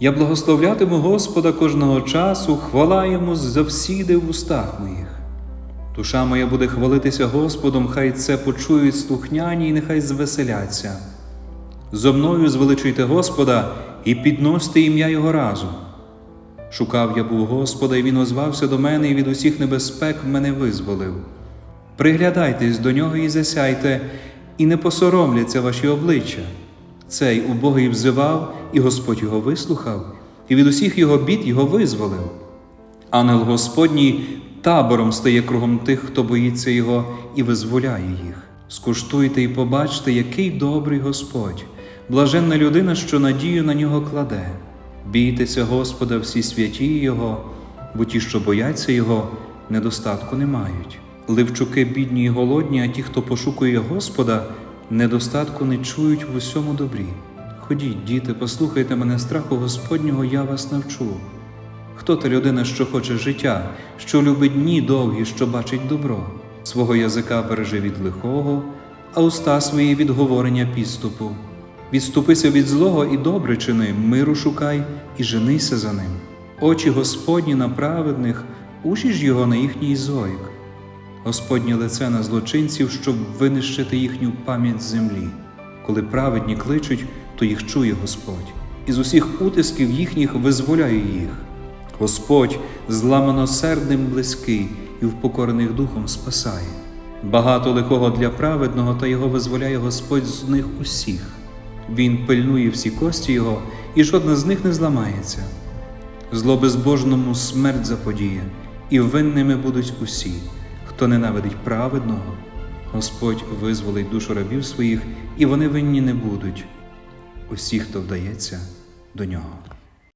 Я благословлятиму Господа кожного часу, хвала йому завсіди в устах моїх. Душа моя буде хвалитися Господом, хай це почують слухняні і нехай звеселяться. Зо мною звеличуйте Господа і підносьте ім'я Його разом. Шукав я був Господа, і Він озвався до мене, і від усіх небезпек мене визволив. Приглядайтесь до нього і засяйте, і не посоромляться ваші обличчя. Цей убогий взивав, і Господь його вислухав, і від усіх його бід його визволив. Ангел Господній табором стає кругом тих, хто боїться його і визволяє їх. Скуштуйте і побачте, який добрий Господь, блаженна людина, що надію на нього кладе. Бійтеся Господа всі святі Його, бо ті, що бояться Його, недостатку не мають. Ливчуки бідні і голодні, а ті, хто пошукує Господа, недостатку не чують в усьому добрі. Ходіть, діти, послухайте мене страху Господнього, я вас навчу. Хто та людина, що хоче життя, що любить дні довгі, що бачить добро, свого язика бережи від лихого, а уста свої від говорення підступу. Відступися від злого і добре чини, миру шукай і женися за ним. Очі Господні на праведних, уші ж його на їхній зойк. Господнє лице на злочинців, щоб винищити їхню пам'ять землі. Коли праведні кличуть, то їх чує Господь, і з усіх утисків їхніх визволяє їх. Господь зламаносердним близький і впокорених духом спасає. Багато лихого для праведного, та його визволяє Господь з них усіх. Він пильнує всі кості його, і жодна з них не зламається. Зло безбожному смерть заподіє, і винними будуть усі, хто ненавидить праведного. Господь визволить душу рабів своїх, і вони винні не будуть. Усі, хто вдається до нього.